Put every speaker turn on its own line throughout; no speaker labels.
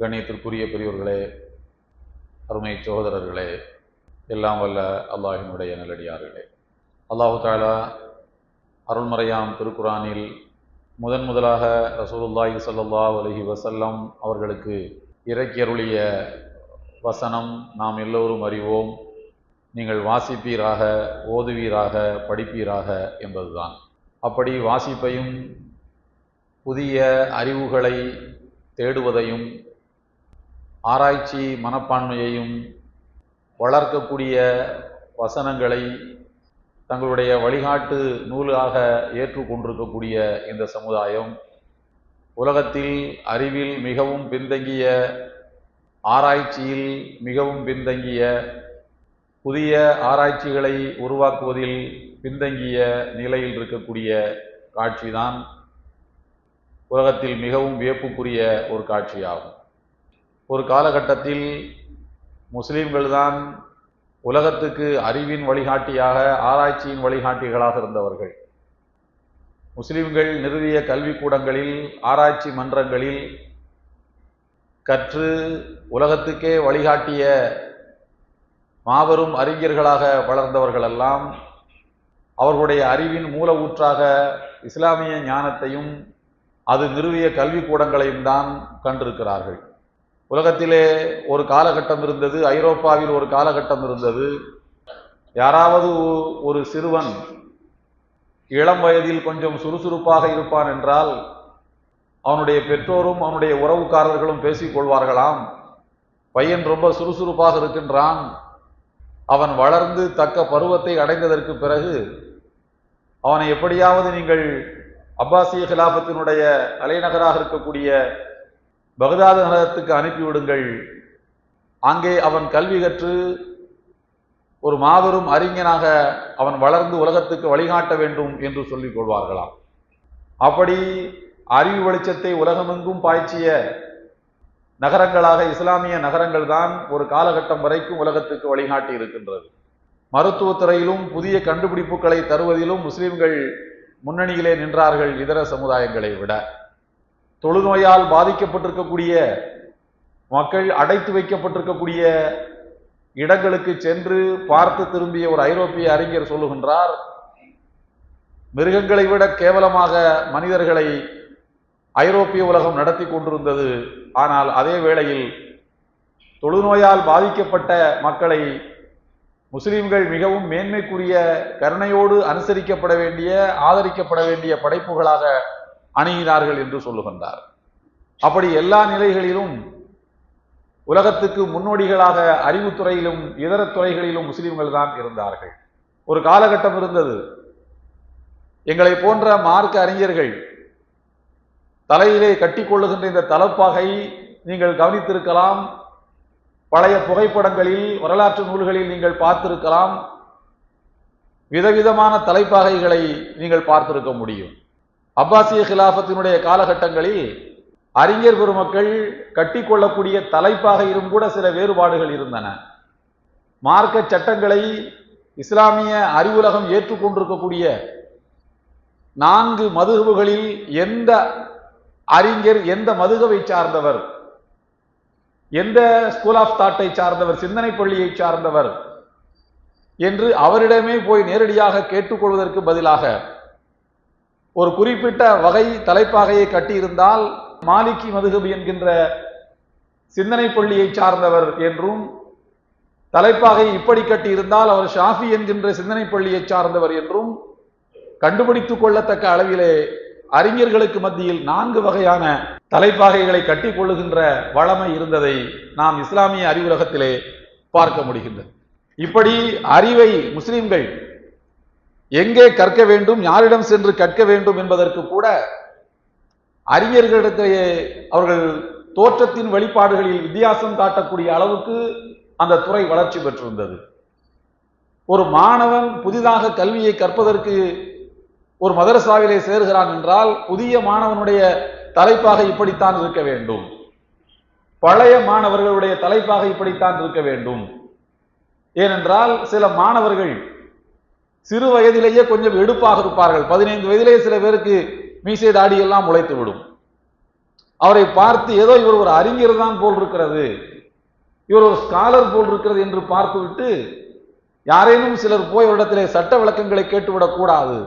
கணியத்திற்குரிய பெரியோர்களே அருமை சகோதரர்களே எல்லாம் வல்ல அல்லாஹினுடைய நல்லடியார்களே. அல்லாஹு தாலா அருள்மறையாம் திருக்குரானில் முதன் முதலாக ரசூலுல்லாஹி சல்லா அலஹி வசல்லம் அவர்களுக்கு இறக்கியருளிய வசனம் நாம் எல்லோரும் அறிவோம். நீங்கள் வாசிப்பீராக ஓதுவீராக படிப்பீராக என்பதுதான். அப்படி வாசிப்பையும் புதிய அறிவுகளை தேடுவதையும் ஆராய்ச்சி மனப்பான்மையையும் வளர்க்கக்கூடிய வசனங்களை தங்களுடைய வழிகாட்டு நூலாக ஏற்றுக்கொண்டிருக்கக்கூடிய இந்த சமுதாயம் உலகத்தில் அறிவில் மிகவும் பின்தங்கிய ஆராய்ச்சியில் மிகவும் பின்தங்கிய புதிய ஆராய்ச்சிகளை உருவாக்குவதில் பின்தங்கிய நிலையில் இருக்கக்கூடிய காட்சிதான் உலகத்தில் மிகவும் வியப்புக்குரிய ஒரு காட்சியாகும். ஒரு காலகட்டத்தில் முஸ்லிம்கள்தான் உலகத்துக்கு அறிவின் வழிகாட்டியாக ஆராய்ச்சியின் வழிகாட்டிகளாக இருந்தவர்கள். முஸ்லிம்கள் நிறுவிய கல்விக்கூடங்களில் ஆராய்ச்சி மன்றங்களில் கற்று உலகத்துக்கே வழிகாட்டிய மாபெரும் அறிஞர்களாக வளர்ந்தவர்களெல்லாம் அவர்களுடைய அறிவின் மூல ஊற்றாக இஸ்லாமிய ஞானத்தையும் அது நிறுவிய கல்விக்கூடங்களையும் தான் கண்டிருக்கிறார்கள். உலகத்திலே ஒரு காலகட்டம் இருந்தது ஐரோப்பாவில் ஒரு காலகட்டம் இருந்தது. யாராவது ஒரு சிறுவன் இளம் வயதில் கொஞ்சம் சுறுசுறுப்பாக இருப்பான் என்றால் அவனுடைய பெற்றோரும் அவனுடைய உறவுக்காரர்களும் பேசிக் கொள்வார்களாம். பையன் ரொம்ப சுறுசுறுப்பாக இருக்கின்றான். அவன் வளர்ந்து தக்க பருவத்தை அடைந்ததற்கு பிறகு அவனை எப்படியாவது நீங்கள் அப்பாசிய கிலாபத்தினுடைய தலைநகராக இருக்கக்கூடிய பகதாத நகரத்துக்கு அனுப்பிவிடுங்கள். அங்கே அவன் கல்வி கற்று ஒரு மாபெரும் அறிஞனாக அவன் வளர்ந்து உலகத்துக்கு வழிகாட்ட வேண்டும் என்று சொல்லிக் கொள்வார்களாம். அப்படி அறிவு வெளிச்சத்தை உலகமெங்கும் பாய்ச்சிய நகரங்களாக இஸ்லாமிய நகரங்கள் தான் ஒரு காலகட்டம் வரைக்கும் உலகத்துக்கு வழிகாட்டி இருக்கின்றது. மருத்துவத்துறையிலும் புதிய கண்டுபிடிப்புகளை தருவதிலும் முஸ்லிம்கள் முன்னணியிலே நின்றார்கள் இதர சமுதாயங்களை விட. தொழுநோயால் பாதிக்கப்பட்டிருக்கக்கூடிய மக்கள் அடைத்து வைக்கப்பட்டிருக்கக்கூடிய இடங்களுக்கு சென்று பார்த்து திரும்பிய ஒரு ஐரோப்பிய அறிஞர் சொல்லுகின்றார் மிருகங்களை விட கேவலமாக மனிதர்களை ஐரோப்பிய உலகம் நடத்தி கொண்டிருந்தது. ஆனால் அதே வேளையில் தொழுநோயால் பாதிக்கப்பட்ட மக்களை முஸ்லிம்கள் மிகவும் மேன்மைக்குரிய கருணையோடு அனுசரிக்கப்பட வேண்டிய ஆதரிக்கப்பட வேண்டிய படைப்புகளாக அணுகினார்கள் என்று சொல்லுகின்றார். அப்படி எல்லா நிலைகளிலும் உலகத்துக்கு முன்னோடிகளாக அறிவுத்துறையிலும் இதர துறைகளிலும் முஸ்லிம்கள் தான் இருந்தார்கள். ஒரு காலகட்டம் இருந்தது. எங்களை போன்ற மார்க்க அறிஞர்கள் தலையிலே கட்டிக்கொள்ளுகின்ற இந்த தலப்பாகை நீங்கள் கவனித்திருக்கலாம். பழைய புகைப்படங்களில் வரலாற்று நூல்களில் நீங்கள் பார்த்திருக்கலாம். விதவிதமான தலைப்பாகைகளை நீங்கள் பார்த்திருக்க முடியும். அப்பாசிய கிலாபத்தினுடைய காலகட்டங்களில் அறிஞர் பெருமக்கள் கட்டிக்கொள்ளக்கூடிய தலைப்பாக கூட சில வேறுபாடுகள் இருந்தன. மார்க்க சட்டங்களை இஸ்லாமிய அறிவுலகம் ஏற்றுக்கொண்டிருக்கக்கூடிய நான்கு மதுகுகளில் எந்த அறிஞர் எந்த மதுகவை சார்ந்தவர் எந்த ஸ்கூல் ஆஃப் தாட்டை சார்ந்தவர் சிந்தனை பள்ளியை சார்ந்தவர் என்று அவரிடமே போய் நேரடியாக கேட்டுக்கொள்வதற்கு பதிலாக ஒரு குறிப்பிட்ட வகை தலைப்பாகையை கட்டியிருந்தால் மாலிகி மதுகபு என்கின்ற சிந்தனை பள்ளியை சார்ந்தவர் என்றும் தலைப்பாகை இப்படி கட்டியிருந்தால் அவர் ஷாஃபி என்கின்ற சிந்தனை பள்ளியை சார்ந்தவர் என்றும் கண்டுபிடித்துக் கொள்ளத்தக்க அளவிலே அறிஞர்களுக்கு மத்தியில் நான்கு வகையான தலைப்பாகைகளை கட்டி கொள்ளுகின்ற வளமை இருந்ததை நாம் இஸ்லாமிய அறிவுலகத்திலே பார்க்க முடிகின்றது. இப்படி அறிவை முஸ்லிம்கள் எங்கே கற்க வேண்டும் யாரிடம் சென்று கற்க வேண்டும் என்பதற்கு கூட அறிஞர்களிடத்திலேயே அவர்கள் தோற்றத்தின் வெளிப்பாடுகளில் வித்தியாசம் காட்டக்கூடிய அளவுக்கு அந்த துறை வளர்ச்சி பெற்றிருந்தது. ஒரு மாணவன் புதிதாக கல்வியை கற்பதற்கு ஒரு மதரசாவிலே சேர்கிறான் என்றால் புதிய மாணவனுடைய தலைப்பாக இப்படித்தான் இருக்க வேண்டும். பழைய மாணவர்களுடைய தலைப்பாக இப்படித்தான் இருக்க வேண்டும். ஏனென்றால் சில மாணவர்கள் சிறு வயதிலேயே கொஞ்சம் எடுப்பாக இருப்பார்கள். பதினைந்து வயதிலேயே சில பேருக்கு மீசை தாடி எல்லாம் முளைத்து விடும். அவரை பார்த்து ஏதோ இவர் ஒரு அறிஞர் தான் போல் இருக்கிறது. இவர் ஒரு ஸ்காலர் போல் இருக்கிறது என்று பார்த்துவிட்டு யாரேனும் சிலர் போய் இடத்திலே சட்ட விளக்கங்களை கேட்டுவிடக்கூடாது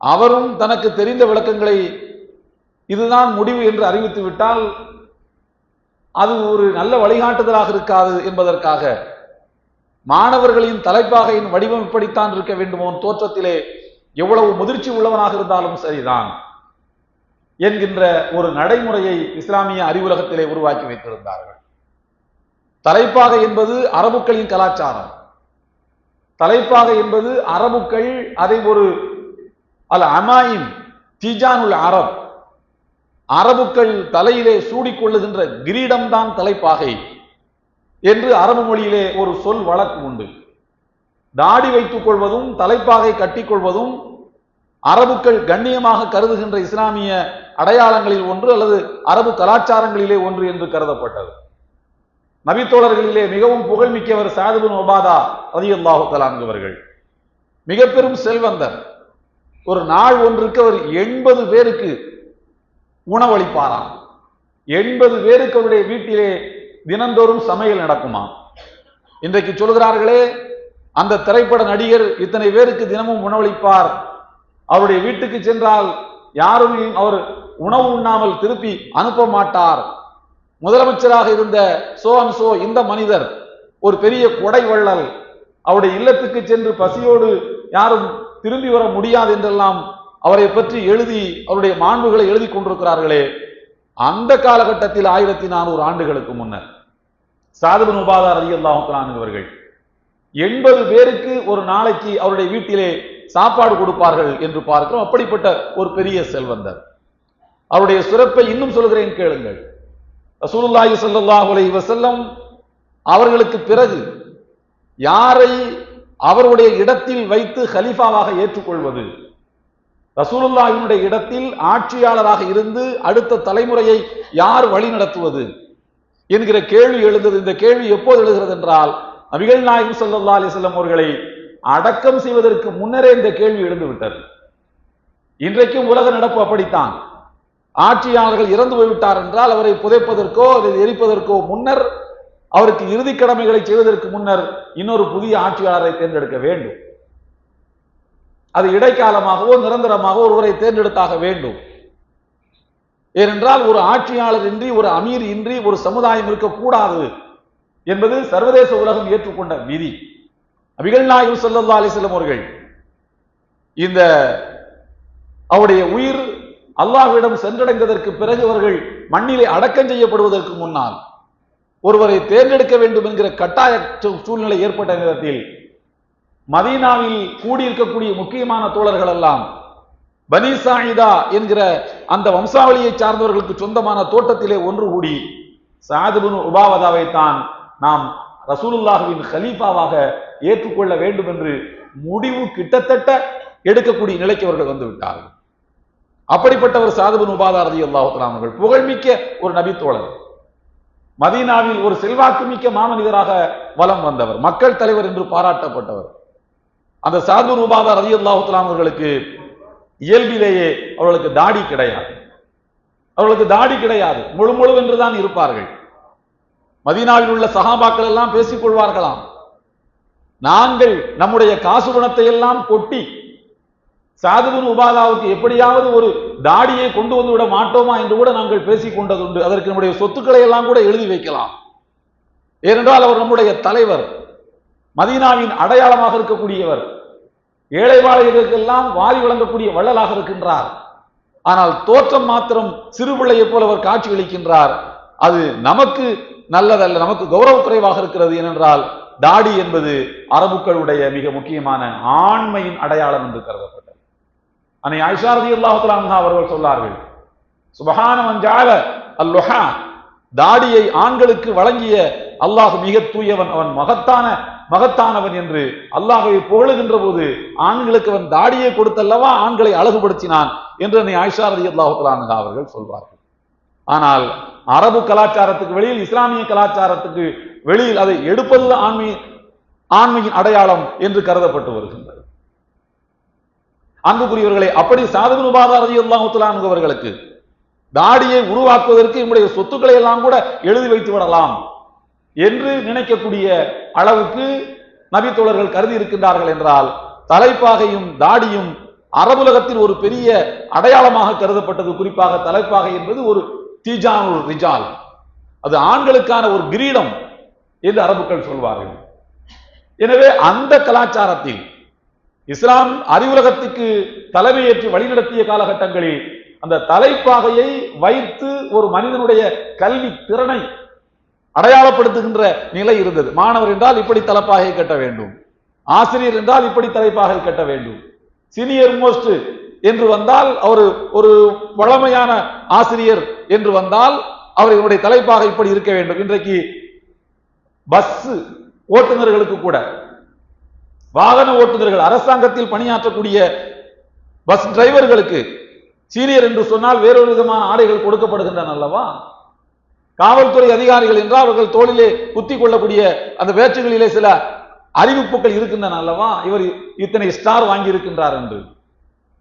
அவரும் தனக்கு தெரிந்த விளக்கங்களை இதுதான் முடிவு என்று அறிவித்து விட்டால் அது ஒரு நல்ல வழிகாட்டுதலாக இருக்காது என்பதற்காக மாணவர்களின் தலைப்பாகையின் வடிவம் இப்படித்தான் இருக்க வேண்டுமோ தோற்றத்திலே எவ்வளவு முதிர்ச்சி உள்ளவனாக இருந்தாலும் சரிதான் என்கின்ற ஒரு நடைமுறையை இஸ்லாமிய அறிவுலகத்திலே உருவாக்கி வைத்திருந்தார்கள். தலைப்பாகை என்பது அரபுக்களின் கலாச்சாரம். தலைப்பாகை என்பது அரபுக்கள் அதை ஒரு அல் அமாயின் திஜானுல் அரப். அரபுக்கள் தலையிலே சூடிக்கொள்ளுகின்ற கிரீடம்தான் தலைப்பாகை. என்று அரபு மொழியிலே ஒரு சொல் வழக்கு உண்டு. தாடி வைத்துக் கொள்வதும் தலைப்பாகை கட்டிக்கொள்வதும் அரபுக்கள் கண்ணியமாக கருதுகின்ற இஸ்லாமிய அடையாளங்களில் ஒன்று அல்லது அரபு கலாச்சாரங்களிலே ஒன்று என்று கருதப்பட்டது. நபித்தோழர்களிலே மிகவும் புகழ்மிக்கவர் சாதுபின் ஒபாதா ரதியுல்லாஹு தலான்கவர்கள் மிக பெரும் செல்வந்தர். ஒரு நாள் ஒன்றுக்கு அவர் எண்பது பேருக்கு உணவளிப்பாராம். எண்பது பேருக்கு அவருடைய வீட்டிலே தினந்தோறும் சமையல் நடக்குமா? இன்றைக்கு சொல்கிறார்களே அந்த திரைப்பட நடிகர் இத்தனை பேருக்கு தினமும் உணவளிப்பார். அவருடைய வீட்டுக்கு சென்றால் யாரும் அவர் உணவு உண்ணாமல் திருப்பி அனுப்ப மாட்டார். முதலமைச்சராக இருந்த சோ அண்ட் சோ இந்த மனிதர் ஒரு பெரிய கொடை வள்ளல். அவருடைய இல்லத்துக்கு சென்று பசியோடு யாரும் திரும்பி வர முடியாது என்றெல்லாம் அவரை பற்றி எழுதி அவருடைய மாண்புகளை எழுதி கொண்டிருக்கிறார்களே. அந்த காலகட்டத்தில் ஆயிரத்தி நானூறு ஆண்டுகளுக்கு முன்னர். சாதுபின் உபாதார் அலி இவர்கள் எண்பது பேருக்கு ஒரு நாளைக்கு அவருடைய வீட்டிலே சாப்பாடு கொடுப்பார்கள் என்று பார்க்கிறோம். அப்படிப்பட்ட ஒரு பெரிய செல்வந்தர். அவருடைய சிறப்பை இன்னும் சொல்கிறேன் கேளுங்கள். ரசூலுல்லாஹி ஸல்லல்லாஹு அலைஹி வசல்லம் அவர்களுக்கு பிறகு யாரை அவருடைய இடத்தில் வைத்து ஹலீஃபாவாக ஏற்றுக்கொள்வது? ரசூலுல்லாஹினுடைய இடத்தில் ஆட்சியாளராக இருந்து அடுத்த தலைமுறையை யார் வழி நடத்துவது என்கிற கேள்வி எழுந்தது. இந்த கேள்வி எப்போது எழுகிறது என்றால் நபிகள் நாயகம் ஸல்லல்லாஹு அலிசல்லம் அவர்களை அடக்கம் செய்வதற்கு முன்னரே இந்த கேள்வி எழுந்து விட்டது. இன்றைக்கும் உலக நடப்பு அப்படித்தான். ஆட்சியாளர்கள் இறந்து போய்விட்டார் என்றால் அவரை புதைப்பதற்கோ அல்லது எரிப்பதற்கோ முன்னர் அவருக்கு இறுதி கடமைகளை செய்வதற்கு முன்னர் இன்னொரு புதிய ஆட்சியாளரை தேர்ந்தெடுக்க வேண்டும். அது இடைக்காலமாகவோ நிரந்தரமாகவோ ஒருவரை தேர்ந்தெடுத்தாக வேண்டும். ஏனென்றால் ஒரு ஆட்சியாளர் இன்றி ஒரு அமீர் இன்றி ஒரு சமுதாயம் இருக்கக்கூடாது என்பது சர்வதேச உலகம் ஏற்றுக்கொண்ட விதி. அபிகள் நாயகம் ஸல்லல்லாஹு அலிசல்லம் அவர்கள் இந்த அவருடைய உயிர் அல்லாஹ்விடம் சென்றடைந்ததற்கு பிறகு அவர்கள் மண்ணிலே அடக்கம் செய்யப்படுவதற்கு முன்னால் ஒருவரை தேர்ந்தெடுக்க வேண்டும் என்கிற கட்டாய சூ- சூழ்நிலை ஏற்பட்ட நேரத்தில் மதீனாவில் கூடியிருக்கக்கூடிய முக்கியமான தோழர்கள் எல்லாம் பனி சாயிதா என்கிற அந்த வம்சாவளியை சார்ந்தவர்களுக்கு சொந்தமான தோட்டத்திலே ஒன்று கூடி சாதுபின் உபாவதாவை தான் நாம் ரசூலுல்லாஹுவின் ஹலீஃபாவாக ஏற்றுக்கொள்ள வேண்டும் என்று முடிவு கிட்டத்தட்ட எடுக்கக்கூடிய நிலைக்கு அவர்கள் வந்து விட்டார்கள். அப்படிப்பட்டவர் சாதுபின் உபாதா ரதி அவர்கள் புகழ்மிக்க ஒரு நபித்தோழர். மதீனாவில் ஒரு செல்வாக்கு மிக்க மாமனிதராக வலம் வந்தவர் மக்கள் தலைவர் என்று பாராட்டப்பட்டவர். அந்த சாதுபின் உபாதா ரதி அவர்களுக்கு இயல்பிலேயே அவர்களுக்கு தாடி கிடையாது. அவர்களுக்கு தாடி கிடையாது. முழு முழு என்றுதான் இருப்பார்கள். மதீனாவில் உள்ள சகாபாக்கள் எல்லாம் பேசிக் கொள்வார்களாம். நாங்கள் நம்முடைய காசு குணத்தை எல்லாம் கொட்டி சாதுபின் உபாதாவுக்கு எப்படியாவது ஒரு தாடியை கொண்டு வந்து விட மாட்டோமா என்று கூட நாங்கள் பேசிக் கொண்டதுண்டு. அதற்கு நம்முடைய சொத்துக்களை எல்லாம் கூட எழுதி வைக்கலாம். ஏனென்றால் அவர் நம்முடைய தலைவர். மதீனாவின் அடையாளமாக இருக்கக்கூடியவர். ஏழை வாழைகளுக்கெல்லாம் வாரி வழங்கக்கூடிய வள்ளலாக இருக்கின்றார். ஆனால் தோற்றம் மாத்திரம் சிறுபிள்ளையைப் போல அவர் காட்சி அளிக்கின்றார். அது நமக்கு நல்லதல்ல நமக்கு கௌரவ குறைவாக இருக்கிறது ஏனென்றால் தாடி என்பது அரபுக்களுடைய மிக முக்கியமான ஆண்மையின் அடையாளம் என்று கருதப்பட்டது. அன்னை ஐஷாரதி ரலியல்லாஹு அவர்கள் சொன்னார்கள் சுபஹான அல்லொஹா. தாடியை ஆண்களுக்கு வழங்கிய அல்லாஹ் மிக தூயவன் அவன் மகத்தான மகத்தானவன் என்று அல்லாஹை புகழுகின்ற போது ஆண்களுக்கு அவன் தாடியை கொடுத்தல்லவா ஆண்களை அழகுபடுத்தினான் என்று என்னை ஆயிஷா ரதி அன்ஹா அவர்கள் சொல்வார்கள். ஆனால் அரபு கலாச்சாரத்துக்கு வெளியில் இஸ்லாமிய கலாச்சாரத்துக்கு வெளியில் அதை எடுப்பது ஆண்மை ஆண்மையின் அடையாளம் என்று கருதப்பட்டு வருகின்றது. அன்புக்குரியவர்களை அப்படி சாதகன் உபாதா ரதி அல்லாஹுத்தலான் அவர்களுக்கு தாடியை உருவாக்குவதற்கு நம்முடைய சொத்துக்களை எல்லாம் கூட எழுதி வைத்து விடலாம். என்று நினைக்கக்கூடிய அளவுக்கு நபித்தோழர்கள் கருதி இருக்கின்றார்கள் என்றால் தலைப்பாகையும் தாடியும் அரபுலகத்தில் ஒரு பெரிய அடையாளமாக கருதப்பட்டது. குறிப்பாக தலைப்பாகை என்பது ஒரு தீஜானுல் ரிஜால். அது ஆண்களுக்கான ஒரு கிரீடம் என்று அரபுக்கள் சொல்வார்கள். எனவே அந்த கலாச்சாரத்தில் இஸ்லாம் அறிவுலகத்துக்கு தலைமையேற்று வழிநடத்திய காலகட்டங்களில் அந்த தலைப்பாகையை வைத்து ஒரு மனிதனுடைய கல்வி திறனை அடையாளப்படுத்துகின்ற நிலை இருந்தது. மாணவர் என்றால் இப்படி தலைப்பாகை கட்ட வேண்டும். ஆசிரியர் என்றால் இப்படி தலைப்பாகை கட்ட வேண்டும். சீனியர் மோஸ்ட் என்று வந்தால் அவர் ஒரு வளமையான ஆசிரியர் என்று வந்தால் அவர் இவருடைய தலைப்பாக இப்படி இருக்க வேண்டும். இன்றைக்கு பஸ் ஓட்டுநர்களுக்கு கூட வாகன ஓட்டுநர்கள் அரசாங்கத்தில் பணியாற்றக்கூடிய பஸ் டிரைவர்களுக்கு சீனியர் என்று சொன்னால் வேறொரு விதமான ஆடைகள் கொடுக்கப்படுகின்றன அல்லவா? காவல்துறை அதிகாரிகள் என்றால் அவர்கள் தோளிலே குத்தி கொள்ளக்கூடிய அந்த பேச்சுகளிலே சில அறிவிப்புகள் இருக்கின்றன அல்லவா? இவர் இத்தனை ஸ்டார் வாங்கி இருக்கின்றார் என்று.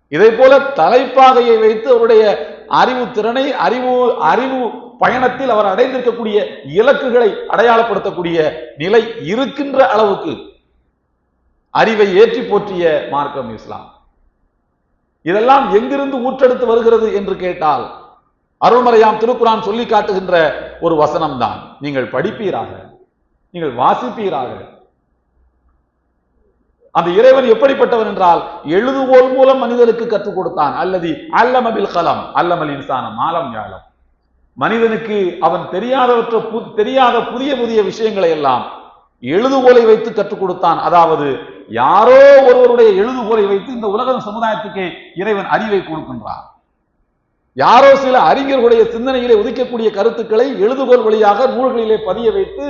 இதை போல தலைப்பாகையை வைத்து அவருடைய அறிவு திறனை அறிவு அறிவு பயணத்தில் அவர் அடைந்திருக்கக்கூடிய இலக்குகளை அடையாளப்படுத்தக்கூடிய நிலை இருக்கின்ற அளவுக்கு அறிவை ஏற்றி போற்றிய மார்க்கம் இஸ்லாம். இதெல்லாம் எங்கிருந்து ஊற்றெடுத்து வருகிறது என்று கேட்டால் அருள்மறையாம் திருக்குறான் சொல்லி காட்டுகின்ற ஒரு வசனம் தான் நீங்கள் படிப்பீராக நீங்கள் வாசிப்பீராக. அந்த இறைவன் எப்படிப்பட்டவன் என்றால் எழுதுகோல் மூலம் மனிதனுக்கு கற்றுக் கொடுத்தான். அல்லது அல்லமபில் கலம் அல்லமல் இன்சானம் ஆலம் யாழம். மனிதனுக்கு அவன் தெரியாதவற்ற தெரியாத புதிய புதிய விஷயங்களை எல்லாம் எழுதுகோலை வைத்து கற்றுக் கொடுத்தான். அதாவது யாரோ ஒருவருடைய எழுதுகோலை வைத்து இந்த உலக சமுதாயத்துக்கு இறைவன் அறிவை கொடுக்கின்றான். யாரோ சில அறிஞர்களுடைய சிந்தனையிலே உதிக்கக்கூடிய கருத்துக்களை எழுதுகோல் வழியாக நூல்களிலே பதிய வைத்து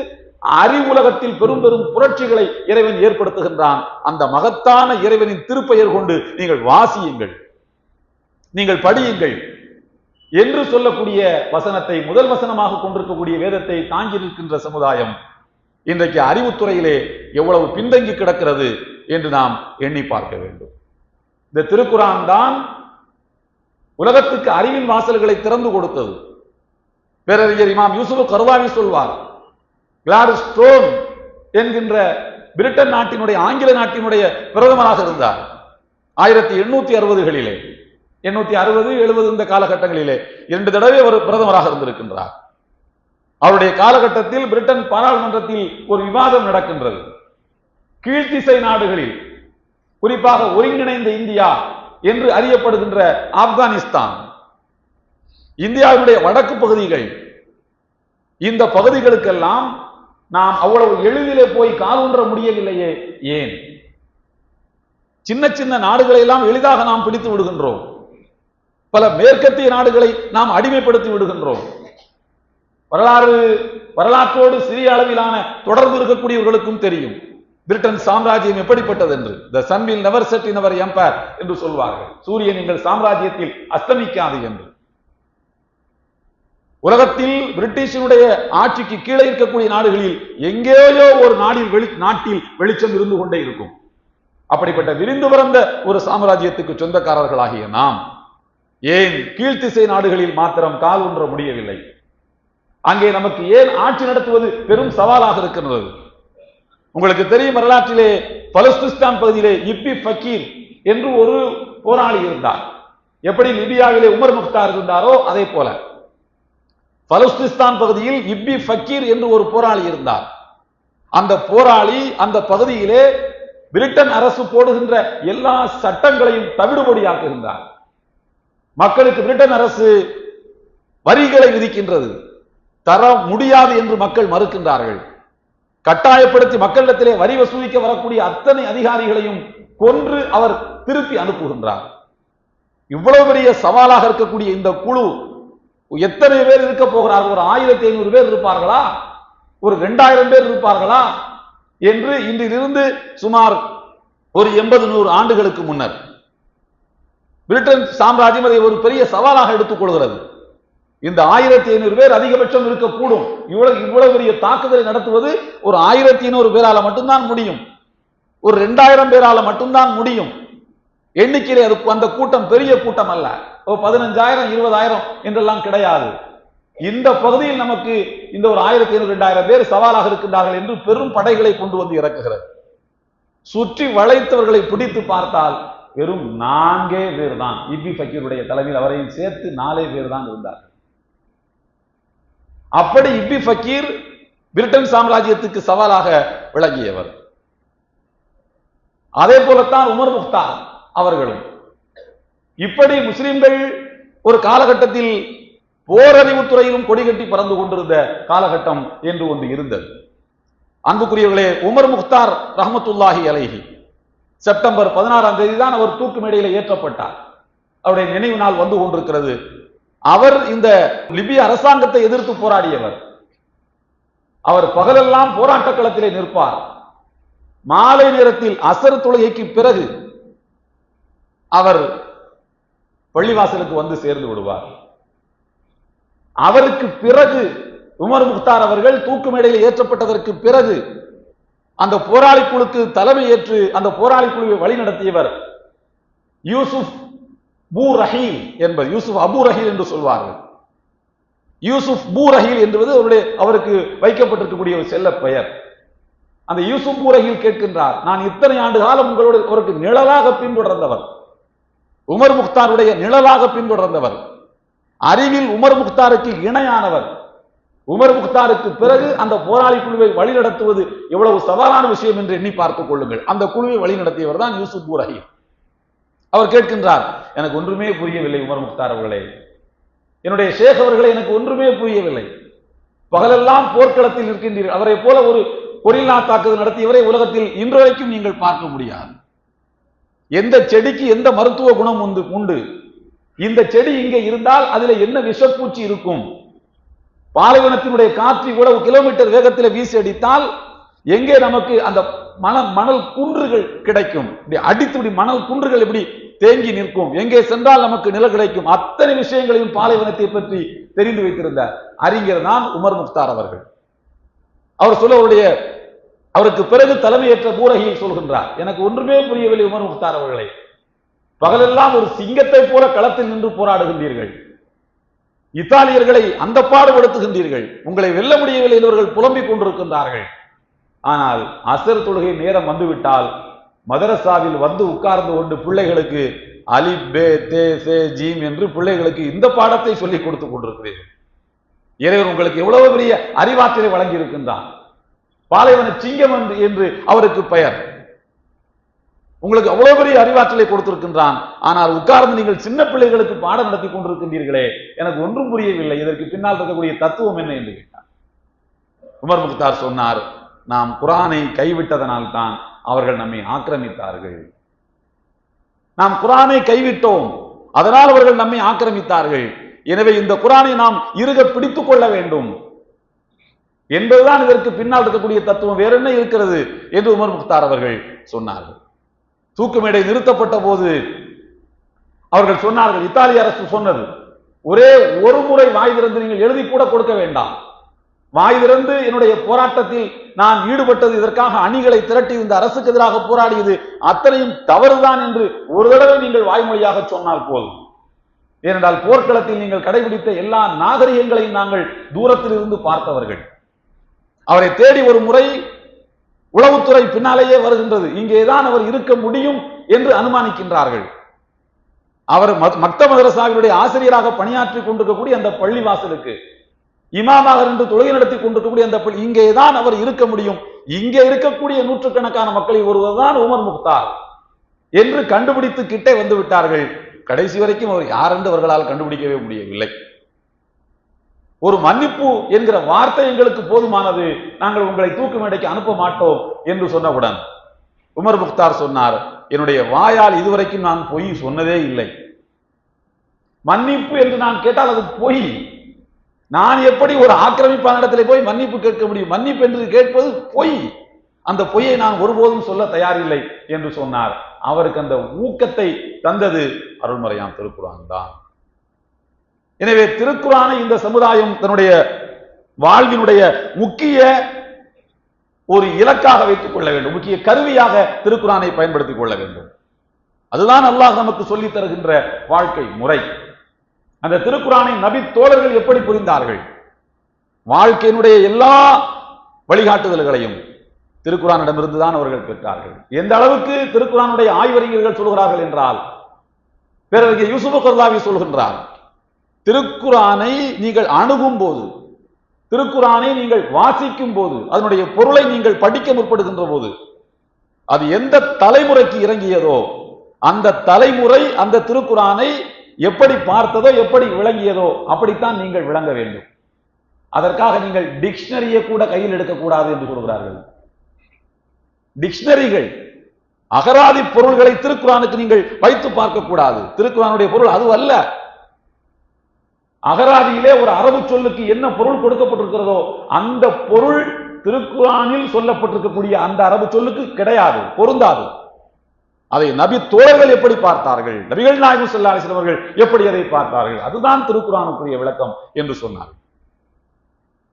அறிவுலகத்தில் பெரும் பெரும் புரட்சிகளை இறைவன் ஏற்படுத்துகின்றான். அந்த மகத்தான இறைவனின் திருப்பெயர் கொண்டு நீங்கள் வாசியுங்கள். நீங்கள் படியுங்கள். என்று சொல்லக்கூடிய வசனத்தை முதல் வசனமாக கொண்டிருக்கக்கூடிய வேதத்தை தாங்கி நிற்கின்ற சமுதாயம் இன்றைக்கு அறிவுத்துறையிலே எவ்வளவு பின்தங்கி கிடக்கிறது என்று நாம் எண்ணி பார்க்க வேண்டும். இந்த திருக்குறான் தான் உலகத்துக்கு அறிவின் வாசல்களை திறந்து கொடுத்தது. பேரறிஞர் இமாம் யூசுப் கருவாவி சொல்வார் கிளாடு ஸ்டோன் என்கின்ற பிரிட்டன் நாட்டினுடைய ஆங்கில நாட்டினுடைய பிரதமராக இருந்தார். ஆயிரத்தி எண்ணூத்தி அறுபதுகளிலே எண்ணூத்தி அறுபது எழுபது இந்த காலகட்டங்களிலே இரண்டு தடவை அவர் பிரதமராக இருந்திருக்கின்றார். அவருடைய காலகட்டத்தில் பிரிட்டன் பாராளுமன்றத்தில் ஒரு விவாதம் நடக்கின்றது. கீழ்த்திசை நாடுகளில் குறிப்பாக ஒருங்கிணைந்த இந்தியா என்று அறியப்படுகின்ற ஆப்கானிஸ்தான். இந்தியாவுடைய வடக்கு பகுதிகள். இந்த பகுதிகளுக்கெல்லாம் நாம் அவ்வளவு எளிதிலே போய் காலூன்ற முடியவில்லையே ஏன்? சின்ன சின்ன நாடுகளை எல்லாம் எளிதாக நாம் பிடித்து விடுகின்றோம். பல மேற்கத்திய நாடுகளை நாம் அடிமைப்படுத்தி விடுகின்றோம். வரலாறு வரலாற்றோடு சிறிய அளவிலான தொடர்பு இருக்கக்கூடியவர்களுக்கும் தெரியும். பிரிட்டன் சாம்ராஜ்யம் எப்படிப்பட்டது என்று the sun will never set in our empire என்று சொல்வார்கள். சூரியன் எங்கள் சாம்ராஜ்யத்தில் அஸ்தமிக்காது என்று. உலகத்தில் பிரிட்டிஷினுடைய ஆட்சிக்கு கீழே இருக்கக்கூடிய நாடுகளில் எங்கேயோ ஒரு நாடில் வெளி நாட்டில் வெளிச்சம் இருந்து கொண்டே இருக்கும். அப்படிப்பட்ட விரிந்து பறந்த ஒரு சாம்ராஜ்யத்துக்கு சொந்தக்காரர்களாகிய நாம் ஏன் கீழ்த்திசை நாடுகளில் மாத்திரம் கால் ஒன்ற முடியவில்லை? அங்கே நமக்கு ஏன் ஆட்சி நடத்துவது பெரும் சவாலாக இருக்கின்றது? உங்களுக்கு தெரியும் வரலாற்றிலே பலஸ்திஸ்தான் பகுதியிலே இப்பி ஃபக்கீர் என்று ஒரு போராளி இருந்தார். எப்படி லிபியாவிலே உமர் முக்தார் இருந்தாரோ அதே போல. பலஸ்திஸ்தான் பகுதியில் இப்பி ஃபக்கீர் என்று ஒரு போராளி இருந்தார். அந்த போராளி அந்த பகுதியிலே பிரிட்டன் அரசு போடுகின்ற எல்லா சட்டங்களையும் தவிடுபடியாக்குகின்றார் மக்களுக்கு பிரிட்டன் அரசு வரிகளை விதிக்கின்றது. தர முடியாது என்று மக்கள் மறுக்கின்றார்கள். கட்டாயப்படுத்தி மக்களிடத்திலே வரி வசூலிக்க வரக்கூடிய அத்தனை அதிகாரிகளையும் கொன்று அவர் திருப்பி அனுப்புகின்றார். இவ்வளவு பெரிய சவாலாக இருக்கக்கூடிய இந்த குழு எத்தனை பேர் இருக்க போகிறார்கள்? ஒரு ஆயிரத்தி ஐநூறு பேர் இருப்பார்களா? ஒரு ரெண்டாயிரம் பேர் இருப்பார்களா? என்று இன்றிலிருந்து சுமார் ஒரு எண்பது நூறு ஆண்டுகளுக்கு முன்னர் பிரிட்டன் சாம்ராஜ்யம் அதை ஒரு பெரிய சவாலாக எடுத்துக் கொள்கிறது. இந்த ஆயிரத்தி ஐநூறு பேர் அதிகபட்சம் இருக்கக்கூடும். இவ்வளவு இவ்வளவு பெரிய தாக்குதலை நடத்துவது ஒரு ஆயிரத்தி ஐநூறு பேரால மட்டும்தான் முடியும். ஒரு ரெண்டாயிரம் பேரால மட்டும்தான் முடியும். எண்ணிக்கையிலே அது அந்த கூட்டம் பெரிய கூட்டம் அல்ல. ஒரு பதினஞ்சாயிரம் இருபதாயிரம் என்றெல்லாம் கிடையாது. இந்த பகுதியில் நமக்கு இந்த ஒரு ஆயிரத்தி ஐநூறு ரெண்டாயிரம் பேர் சவாலாக இருக்கின்றார்கள் என்று பெரும் படைகளை கொண்டு வந்து இறக்குகிறது. சுற்றி வளைத்தவர்களை பிடித்து பார்த்தால் வெறும் நான்கே பேர் தான். இபி ஃபக்கீருடைய தலைமையில் அவரையும் சேர்த்து நாலே பேர் தான் இருந்தார்கள். அப்படி இபி ஃபக்கீர் பிரிட்டன் சாம்ராஜ்யத்துக்கு சவாலாக விளங்கியவர். அதே போலத்தான் உமர் முக்தார் அவர்களும். இப்படி முஸ்லிம்கள் ஒரு காலகட்டத்தில் போரறிவு துறையிலும் கொடிகட்டி பறந்து கொண்டிருந்த காலகட்டம் என்று ஒன்று இருந்தது. அன்புக்குரியவர்களே உமர் முக்தார் ரஹமத்துல்லாஹி அலைஹி செப்டம்பர் பதினாறாம் தேதி தான் அவர் தூக்கு மேடையில் ஏற்றப்பட்டார். அவருடைய நினைவு நாள் வந்து கொண்டிருக்கிறது. அவர் இந்த லிபிய அரசாங்கத்தை எதிர்த்து போராடியவர். அவர் பகலெல்லாம் போராட்ட களத்திலே நிற்பார். மாலை நேரத்தில் அசர் தொழுகைக்கு பிறகு அவர் பள்ளிவாசலுக்கு வந்து சேர்ந்து விடுவார். அவருக்கு பிறகு உமர் முக்தார் அவர்கள் தூக்கு மேடையில் ஏற்றப்பட்டதற்கு பிறகு அந்த போராளி குழுக்கு தலைமை ஏற்று அந்த போராளி குழுவை வழிநடத்தியவர் யூசுப் பூ ரஹீல் என்பது யூசுப் அபு ரஹீல் என்று சொல்வார்கள். யூசுப் பூ ரஹீல் என்பது அவருடைய அவருக்கு வைக்கப்பட்டிருக்கக்கூடிய ஒரு செல்ல பெயர். அந்த யூசுப் பூ ரஹீல் கேட்கின்றார் நான் இத்தனை ஆண்டு காலம் உங்களுடைய அவருக்கு நிழலாக பின்தொடர்ந்தவர். உமர் முக்தாருடைய நிழலாக பின்தொடர்ந்தவர். அறிவில் உமர் முக்தாருக்கு இணையானவர். உமர் முக்தாருக்கு பிறகு அந்த போராளி குழுவை வழிநடத்துவது எவ்வளவு சவாலான விஷயம் என்று எண்ணி பார்த்துக் கொள்ளுங்கள். அந்த குழுவை வழிநடத்தியவர் தான் யூசுப் பூரஹி அவர் கேட்கின்றார் எனக்கு ஒன்றுமே புரியவில்லை உமர் முக்தார் அவர்களே. என்னுடைய ஷேக் அவர்களை எனக்கு ஒன்றுமே புரியவில்லை. பகலெல்லாம் போர்க்களத்தில் இருக்கின்றீர்கள் அவரை போல ஒரு கொரில்லா தாக்குதல் நடத்தியவரை உலகத்தில் இன்று வரைக்கும் நீங்கள் பார்க்க முடியாது. எந்த செடிக்கு எந்த மருத்துவ குணம் உண்டு உண்டு? இந்த செடி இங்கே இருந்தால் அதுல என்ன விஷப்பூச்சி இருக்கும்? பாலைவனத்தினுடைய காற்று இவ்வளவு கிலோமீட்டர் வேகத்தில் வீசி அடித்தால் எங்கே நமக்கு அந்த மணல் மணல் குன்றுகள் கிடைக்கும்? இப்படி அடித்து இப்படி மணல் குன்றுகள் எப்படி தேங்கி நிற்கும். எங்கே சென்றால் நமக்கு நில கிடைக்கும். அத்தனை விஷயங்களையும் பாலைவனத்தை பற்றி தெரிந்து வைத்திருந்த அறிஞர் தான் உமர் முக்தார் அவர்கள். அவர் சொல்ல அவருடைய அவருக்கு பிறகு தலைமையேற்ற பூரகியில் சொல்கின்றார். எனக்கு ஒன்றுமே புரியவில்லை உமர் முக்தார் அவர்களை. பகலெல்லாம் ஒரு சிங்கத்தை போல களத்தில் நின்று போராடுகின்றீர்கள். இத்தாலியர்களை அந்த பாடுபடுத்துகின்றீர்கள் உங்களை வெல்ல முடியவில்லை என்பவர்கள் புலம்பிக் கொண்டிருக்கின்றார்கள். ஆனால் அசர் தொழுகை நேரம் வந்துவிட்டால் மதரசாவில் வந்து உட்கார்ந்து கொண்டு பிள்ளைகளுக்கு அலிப் பே தே சே ஜீம் என்று பிள்ளைகளுக்கு இந்த பாடத்தை சொல்லிக் கொடுத்து கொண்டிருக்கிறீர்கள். இறைவன் உங்களுக்கு எவ்வளவு பெரிய அறிவாற்றலை வழங்கி இருக்கின்றான் பாலைவன சிங்கம் என்று என்று அவருக்கு பெயர். உங்களுக்கு அவ்வளவு பெரிய அறிவாற்றலை கொடுத்திருக்கின்றான். ஆனால் உட்கார்ந்து நீங்கள் சின்ன பிள்ளைகளுக்கு பாடம் நடத்தி கொண்டிருக்கின்றீர்களே எனக்கு ஒன்றும் புரியவில்லை. இதற்கு பின்னால் இருக்கக்கூடிய தத்துவம் என்ன என்று கேட்டார் உமர் முக்தார் சொன்னார் நாம் குரானை கைவிட்டதனால் தான் அவர்கள் நம்மை ஆக்கிரமித்தார்கள். நாம் குரானை கைவிட்டோம். அதனால் அவர்கள் நம்மை ஆக்கிரமித்தார்கள். எனவே இந்த குரானை நாம் இறுக பிடித்துக் கொள்ள வேண்டும். என்பதுதான் இதற்கு பின்னால் இருக்கக்கூடிய தத்துவம். வேற என்ன இருக்கிறது? என்று உமர் முக்தார் அவர்கள் சொன்னார்கள். தூக்கு மேடை நிறுத்தப்பட்ட போது அவர்கள் சொன்னார்கள் இத்தாலிய அரசு சொன்னது ஒரே ஒரு முறை வாய் திறந்து நீங்கள் எழுதி கூட கொடுக்க வேண்டாம். வாய் திறந்து என்னுடைய போராட்டத்தில் நான் ஈடுபட்டது இதற்காக அணிகளை திரட்டி இந்த அரசுக்கு எதிராக போராடியது அத்தனையும் தவறுதான் என்று ஒரு தடவை நீங்கள் வாய்மொழியாக சொன்னால் போதும். ஏனென்றால் போர்க்களத்தில் நீங்கள் கடைபிடித்த எல்லா நாகரிகங்களையும் நாங்கள் தூரத்தில் இருந்து பார்த்தவர்கள். அவரை தேடி ஒரு முறை உளவுத்துறை பின்னாலேயே வருகின்றது. இங்கேதான் அவர் இருக்க முடியும் என்று அனுமானிக்கின்றார்கள். அவர் மத்- மக்த மதரசாவினுடைய ஆசிரியராக பணியாற்றி கொண்டிருக்கக்கூடிய அந்த பள்ளி வாசலுக்கு இமாமாக நின்று தொழுகை நடத்தி கொண்டிருக்கக்கூடிய அந்த பள்ளி இங்கேதான் அவர் இருக்க முடியும். இங்கே இருக்கக்கூடிய நூற்றுக்கணக்கான மக்களை ஒருவர் தான் உமர் முக்தார் என்று கண்டுபிடித்து கிட்டே வந்து விட்டார்கள். கடைசி வரைக்கும் அவர் யார் என்று அவர்களால் கண்டுபிடிக்கவே முடியவில்லை. ஒரு மன்னிப்பு என்கிற வார்த்தை எங்களுக்கு போதுமானது. நாங்கள் உங்களை தூக்கு மேடைக்கு அனுப்ப மாட்டோம் என்று சொன்னவுடன் உமர் முக்தார் சொன்னார் என்னுடைய வாயால் இதுவரைக்கும் நான் பொய் சொன்னதே இல்லை. மன்னிப்பு என்று நான் கேட்டால் அது பொய் நான் எப்படி ஒரு ஆக்கிரமிப்பான இடத்துல போய் மன்னிப்பு கேட்க முடியும்? மன்னிப்பு என்று கேட்பது பொய். அந்த பொய்யை நான் ஒருபோதும் சொல்ல தயாரில்லை என்று சொன்னார். அவருக்கு அந்த ஊக்கத்தை தந்தது அருள்மறையாம் திருக்குறான் தான். எனவே திருக்குறானை இந்த சமுதாயம் தன்னுடைய வாழ்வினுடைய முக்கிய ஒரு இலக்காக வைத்துக் கொள்ள வேண்டும். முக்கிய கருவியாக திருக்குறானை பயன்படுத்திக் கொள்ள வேண்டும். அதுதான் அல்லாஹ் நமக்கு சொல்லித் தருகின்ற வாழ்க்கை முறை. அந்த திருக்குறானை நபி தோழர்கள் எப்படி புரிந்தார்கள்? வாழ்க்கையினுடைய எல்லா வழிகாட்டுதல்களையும் திருக்குறானிடமிருந்து தான் அவர்கள் பெற்றார்கள். எந்த அளவுக்கு திருக்குறானுடைய ஆய்வறிஞர்கள் சொல்கிறார்கள் என்றால் பிறருக்கு யூசுப் கர்லாவி சொல்கின்றார் திருக்குறானை நீங்கள் அணுகும் போது திருக்குறானை நீங்கள் வாசிக்கும் போது அதனுடைய பொருளை நீங்கள் படிக்க முற்படுகின்ற போது அது எந்த தலைமுறைக்கு இறங்கியதோ அந்த தலைமுறை அந்த திருக்குறானை எப்படி பார்த்ததோ எப்படி விளங்கியதோ அப்படித்தான் நீங்கள் விளங்க வேண்டும். அதற்காக நீங்கள் டிக்ஷனரியை கூட கையில் எடுக்கக்கூடாது என்று சொல்கிறார்கள். டிக்ஷனரிகள் அகராதி பொருள்களை திருக்குறானுக்கு நீங்கள் வைத்து பார்க்க கூடாது திருக்குறானுடைய பொருள் அது அல்ல. அகராதியிலே ஒரு அரபு சொல்லுக்கு என்ன பொருள் கொடுக்கப்பட்டிருக்கிறதோ அந்த பொருள் திருக்குறானில் சொல்லப்பட்டிருக்கக்கூடிய அந்த அரபு சொல்லுக்கு கிடையாது பொருந்தாது. அதை நபி தோழர்கள் எப்படி பார்த்தார்கள்? நபிகள் நாயகம் ஸல்லல்லாஹு சிலவர்கள் அவர்கள் எப்படி அதை பார்த்தார்கள்? அதுதான் திருக்குறானுக்குரிய விளக்கம் என்று சொன்னார்.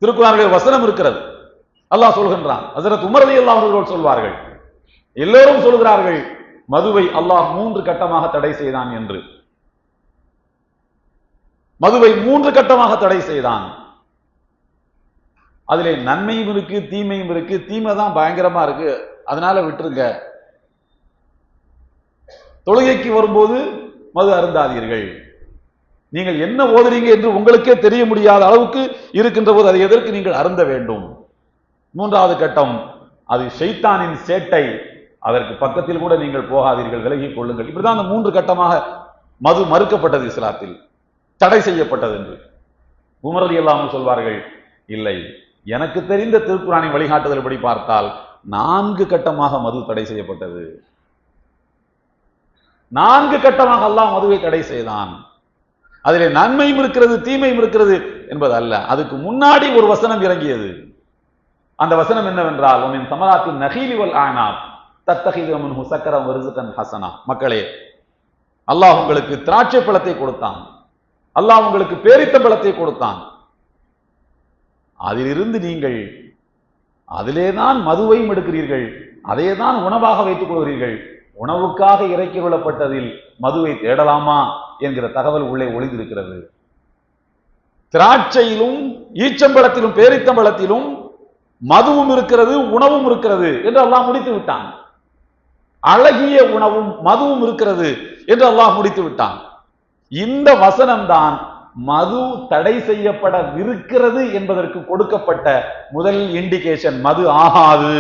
திருக்குறானுடைய வசனம் இருக்கிறது. அல்லாஹ் சொல்கின்றான். ஹஜரத் உமரதி அல்லா அவர்கள் சொல்வார்கள் எல்லோரும் சொல்கிறார்கள் மதுவை அல்லாஹ் மூன்று கட்டமாக தடை செய்தான் என்று. மதுவை மூன்று கட்டமாக தடை செய்தான். அதிலே நன்மையும் இருக்கு தீமையும் இருக்கு. தீமை தான் பயங்கரமா இருக்கு. அதனால விட்டுருங்க. தொழுகைக்கு வரும்போது மது அருந்தாதீர்கள். நீங்கள் என்ன ஓதுறீங்க என்று உங்களுக்கே தெரிய முடியாத அளவுக்கு இருக்கின்ற போது அதை எதற்கு நீங்கள் அருந்த வேண்டும்? மூன்றாவது கட்டம் அது ஷைத்தானின் சேட்டை. அதற்கு பக்கத்தில் கூட நீங்கள் போகாதீர்கள் விலகிக் கொள்ளுங்கள். இப்படிதான் அந்த மூன்று கட்டமாக மது மறுக்கப்பட்டது இஸ்லாத்தில். தடை செய்யப்பட்டது என்று. உமரதி இல்லாமல் சொல்வார்கள் இல்லை எனக்கு தெரிந்த திருக்குறானின் வழிகாட்டுதல் படி பார்த்தால் நான்கு கட்டமாக மது தடை செய்யப்பட்டது. நான்கு கட்டமாக அல்லாஹ் மதுவை தடை செய்தான். அதிலே நன்மையும் இருக்கிறது தீமையும் இருக்கிறது என்பது அல்ல அதுக்கு முன்னாடி ஒரு வசனம் இறங்கியது. அந்த வசனம் என்னவென்றால் உன் சமராத்தில் நகீலிவல் ஆனாப். தத்தகிதமன் ஹுசக்கரம் வருசுகன் ஹசனா. மக்களே அல்லாஹ் உங்களுக்கு திராட்சை பழத்தை கொடுத்தான். அல்லாஹ் உங்களுக்கு பேரித்த பழத்தை கொடுத்தான். அதிலிருந்து நீங்கள் அதிலே தான் மதுவையும் எடுக்கிறீர்கள். அதே தான் உணவாக வைத்துக் கொள்கிறீர்கள். உணவுக்காக இறக்கி கொள்ளப்பட்டதில் மதுவை தேடலாமா என்கிற தகவல் உள்ளே ஒளிந்திருக்கிறது. திராட்சையிலும் ஈச்சம்பழத்திலும் பேரித்தம்பழத்திலும் மதுவும் இருக்கிறது உணவும் இருக்கிறது என்று அல்லாஹ் முடித்து விட்டான். அழகிய உணவும் மதுவும் இருக்கிறது என்று அல்லாஹ் முடித்து விட்டான். இந்த வசனம்தான் மது தடை செய்யப்படவிருக்கிறது என்பதற்கு கொடுக்கப்பட்ட முதல் இண்டிகேஷன் மது ஆகாது.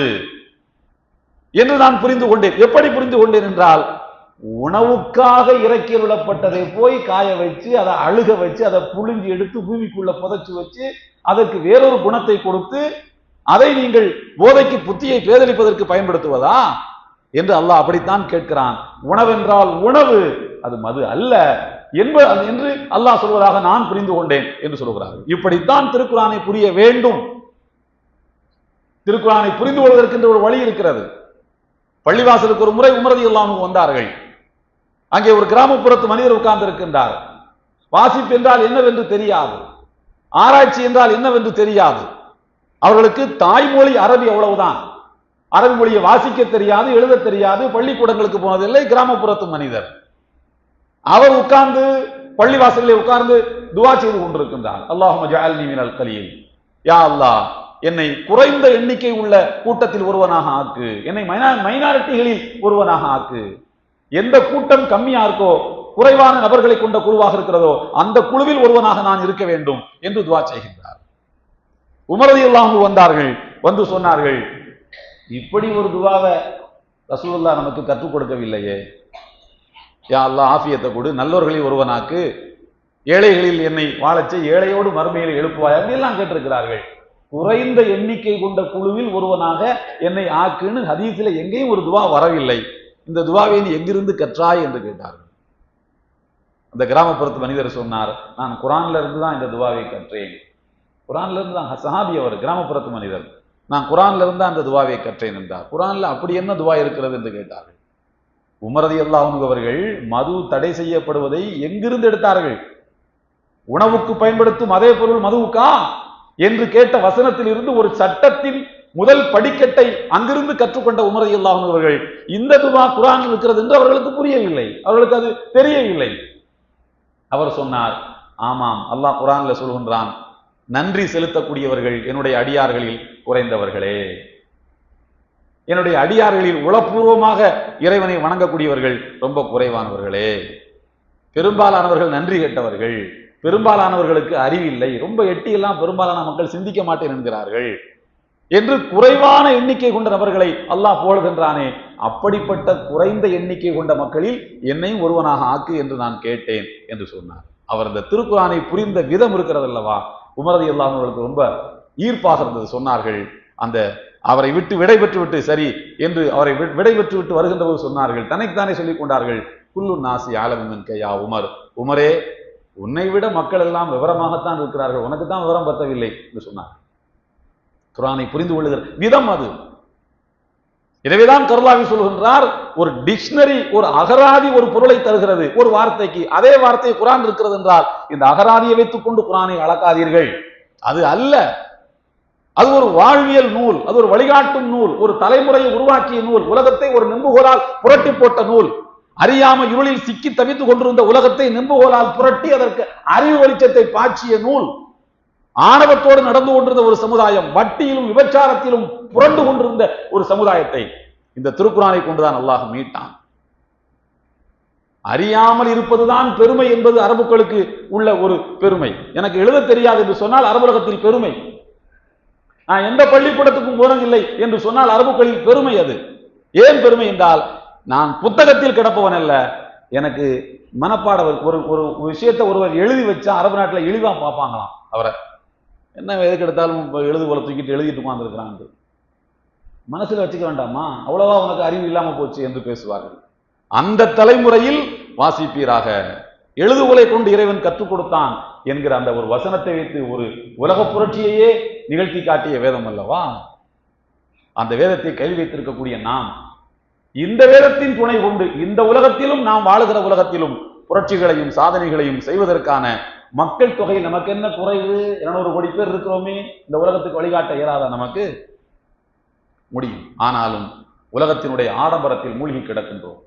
என்று நான் புரிந்து கொண்டேன். எப்படி புரிந்து கொண்டேன் என்றால் உணவுக்காக இறக்கி விடப்பட்டதை போய் காய வச்சு அதை அழுக வச்சு அதை புழிஞ்சு எடுத்து பூமிக்குள்ள புதைச்சு வச்சு அதற்கு வேறொரு குணத்தை கொடுத்து அதை நீங்கள் போதைக்கு புத்தியை பேதளிப்பதற்கு பயன்படுத்துவதா? என்று அல்லாஹ் அப்படித்தான் கேட்கிறான். உணவென்றால் உணவு அது மது அல்ல. என்ப என்று அல்லாஹ் சொல்வதாக நான் புரிந்து கொண்டேன் என்று சொல்கிறார்கள். இப்படித்தான் திருக்குறானை புரிய வேண்டும். திருக்குறானை புரிந்து கொள்வதற்கு ஒரு வழி இருக்கிறது. பள்ளிவாசலுக்கு ஒரு முறை உமரதி இல்லாமல் வந்தார்கள். அங்கே ஒரு கிராமப்புறத்து மனிதர் உட்கார்ந்து இருக்கின்றார் வாசிப்பு என்றால் என்னவென்று தெரியாது. ஆராய்ச்சி என்றால் என்னவென்று தெரியாது. அவர்களுக்கு தாய்மொழி அரபி அவ்வளவுதான். அரபி மொழியை வாசிக்க தெரியாது எழுத தெரியாது பள்ளிக்கூடங்களுக்கு போனதில்லை கிராமப்புறத்து மனிதர். அவர் உட்கார்ந்து பள்ளிவாசலில் உட்கார்ந்து துவா செய்து கொண்டிருக்கின்றார். அல்லாஹும ஜஅல்னி மினல் கலீல். யா அல்லாஹ் என்னை குறைந்த எண்ணிக்கை உள்ள கூட்டத்தில் ஒருவனாக ஆக்கு. என்னை மைனாரிட்டிகளில் ஒருவனாக ஆக்கு. எந்த கூட்டம் கம்மியா இருக்கோ குறைவான நபர்களை கொண்ட குழுவாக இருக்கிறதோ அந்த குழுவில் ஒருவனாக நான் இருக்க வேண்டும் என்று துவா செய்கின்றார். உமரதி இல்லாமல் வந்தார்கள் வந்து சொன்னார்கள் இப்படி ஒரு துவாவை ரசூல்லா நமக்கு கற்றுக் கொடுக்கவில்லையே. யா அல்லாஹ் ஆஃபியத்தை கொடு நல்லவர்களில் ஒருவனாக்கு. ஏழைகளில் என்னை வாழச்சு ஏழையோடு மறுமையில் எழுப்புவாய். அப்படியெல்லாம் கேட்டிருக்கிறார்கள். குறைந்த எண்ணிக்கை கொண்ட குழுவில் ஒருவனாக என்னை ஆக்குன்னு ஹதீஸில் எங்கேயும் ஒரு துவா வரவில்லை. இந்த துவாவை நீ எங்கிருந்து கற்றாய் என்று கேட்டார் அந்த கிராமப்புறத்து மனிதர் சொன்னார் நான் குரான்ல இருந்து தான் இந்த துவாவை கற்றேன். குரான்ல இருந்து தான் சஹாபி அவர் கிராமப்புறத்து மனிதர். நான் குரான்ல இருந்து அந்த துவாவை கற்றேன் என்றார். குரான்ல அப்படி என்ன துவா இருக்கிறது என்று கேட்டார்கள். உமரதி அல்லாஹ் அவர்கள் மது தடை செய்யப்படுவதை எங்கிருந்து எடுத்தார்கள்? உணவுக்கு பயன்படுத்தும் அதே பொருள் மதுவுக்கா? என்று கேட்ட வசனத்தில் இருந்து ஒரு சட்டத்தின் முதல் படிக்கட்டை அங்கிருந்து கற்றுக்கொண்ட உமரதி அவர்கள் இந்த துவா குரான் இருக்கிறது என்று அவர்களுக்கு புரியவில்லை. அவர்களுக்கு அது தெரியவில்லை. அவர் சொன்னார் ஆமாம் அல்லாஹ் குரான்ல சொல்கின்றான் நன்றி செலுத்தக்கூடியவர்கள் என்னுடைய அடியார்களில் குறைந்தவர்களே. என்னுடைய அடியார்களில் உளப்பூர்வமாக இறைவனை வணங்கக்கூடியவர்கள் ரொம்ப குறைவானவர்களே. பெரும்பாலானவர்கள் நன்றி கேட்டவர்கள். பெரும்பாலானவர்களுக்கு அறிவில்லை ரொம்ப எட்டியெல்லாம் பெரும்பாலான மக்கள் சிந்திக்க மாட்டேன் என்கிறார்கள். என்று குறைவான எண்ணிக்கை கொண்ட நபர்களை அல்லாஹ் போடுகின்றானே அப்படிப்பட்ட குறைந்த எண்ணிக்கை கொண்ட மக்களில் என்னையும் ஒருவனாக ஆக்கு என்று நான் கேட்டேன் என்று சொன்னார். அவர் இந்த திருக்குறானை புரிந்த விதம் இருக்கிறது அல்லவா? உமரதி அல்லாமவர்களுக்கு ரொம்ப ஈர்ப்பாக இருந்தது. சொன்னார்கள் அந்த அவரை விட்டு விடை பெற்று விட்டு சரி என்று அவரை விடை பெற்று விட்டு வருகின்ற போது சொன்னார்கள். தனக்குத்தானே சொல்லிக் கொண்டார்கள். குல்லு நாசி ஆலமின் கையா உமர். உமரே உன்னை விட மக்கள் எல்லாம் விவரமாகத்தான் இருக்கிறார்கள். உனக்கு தான் விவரம் பத்தவில்லை என்று சொன்னார் குரானை புரிந்து கொள்ளுகிற விதம் அது. எனவேதான் கருளாவி சொல்கின்றார் ஒரு டிக்ஷனரி ஒரு அகராதி ஒரு பொருளை தருகிறது. ஒரு வார்த்தைக்கு அதே வார்த்தை குரான் இருக்கிறது என்றால் இந்த அகராதியை வைத்துக் கொண்டு குரானை அளக்காதீர்கள். அது அல்ல. அது ஒரு வாழ்வியல் நூல் அது ஒரு வழிகாட்டும் நூல் ஒரு தலைமுறையை உருவாக்கிய நூல் உலகத்தை ஒரு நெம்புகோலால் புரட்டி போட்ட நூல். அறியாம இருளில் சிக்கி தவித்துக் கொண்டிருந்த உலகத்தை நிம்புகோலால் புரட்டி அதற்கு அறிவு வெளிச்சத்தை பாய்ச்சிய நூல். ஆணவத்தோடு நடந்து கொண்டிருந்த ஒரு சமுதாயம் வட்டியிலும் விபச்சாரத்திலும் புரண்டு கொண்டிருந்த ஒரு சமுதாயத்தை இந்த திருக்குறானை கொண்டுதான் அல்லாஹ் மீட்டான். அறியாமல் இருப்பதுதான் பெருமை என்பது அரபுக்களுக்கு உள்ள ஒரு பெருமை. எனக்கு எழுத தெரியாது என்று சொன்னால் அரபுலகத்தில் பெருமை. நான் எந்த பள்ளிக்கூடத்துக்கும் போனதில்லை என்று சொன்னால் அரபுக்களில் பெருமை அது. ஏன் பெருமை என்றால் நான் புத்தகத்தில் கிடப்பவன் அல்ல. எனக்கு மனப்பாட ஒரு ஒரு விஷயத்தை ஒருவர் எழுதி வச்சா அரபு நாட்டில் எளிதாக பார்ப்பாங்களாம் அவரை. என்ன எதுக்கு எடுத்தாலும் இப்போ எழுதுகோலை தூக்கிட்டு எழுதிட்டு உட்காந்துருக்கிறான் மனசில் வச்சுக்க வேண்டாமா? அவ்வளவா உனக்கு அறிவு இல்லாமல் போச்சு என்று பேசுவார்கள். அந்த தலைமுறையில் வாசிப்பீராக. எழுதுகோலை கொண்டு இறைவன் கற்றுக் கொடுத்தான் என்கிற அந்த ஒரு வசனத்தை வைத்து ஒரு உலக புரட்சியையே நிகழ்த்தி காட்டிய வேதம் அல்லவா? அந்த வேதத்தை கையில் வைத்திருக்கக்கூடிய நாம் இந்த வேதத்தின் துணை கொண்டு இந்த உலகத்திலும் நாம் வாழுகிற உலகத்திலும் புரட்சிகளையும் சாதனைகளையும் செய்வதற்கான மக்கள் தொகை நமக்கு என்ன குறைவு? இருநூறு கோடி பேர் இருக்கிறோமே. இந்த உலகத்துக்கு வழிகாட்ட இயலாத நமக்கு? முடியும். ஆனாலும் உலகத்தினுடைய ஆடம்பரத்தில் மூழ்கி கிடக்கின்றோம்.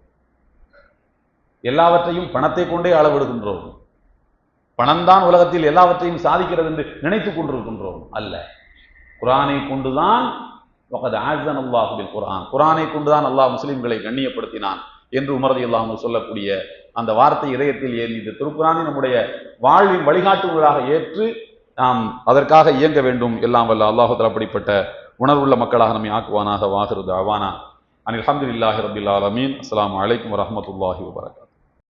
எல்லாவற்றையும் பணத்தை கொண்டே அளவிடுகின்றோம். பணம்தான் உலகத்தில் எல்லாவற்றையும் சாதிக்கிறது என்று நினைத்துக் கொண்டிருக்கின்றோம். அல்ல. குரானை கொண்டுதான் வகது ஆசன் அல்லாஹு பில் குரானை கொண்டுதான் அல்லாஹ் முஸ்லீம்களை கண்ணியப்படுத்தினான் என்று உமரதி இல்லாமல் சொல்லக்கூடிய அந்த வார்த்தை இதயத்தில் ஏறி இந்த திருக்குறானை நம்முடைய வாழ்வின் வழிகாட்டுவதாக ஏற்று நாம் அதற்காக இயங்க வேண்டும். எல்லாம் வல்ல அல்லாஹத்தில் அப்படிப்பட்ட உணர்வுள்ள மக்களாக நம்மை ஆக்குவானாக வாகிறது அவானா அனில் அஹமதுல்லாஹி ரபில் ஆலமீன். அஸ்லாம் வலைக்கம் வரமத்துல்லாஹி வபரகாத்துஹு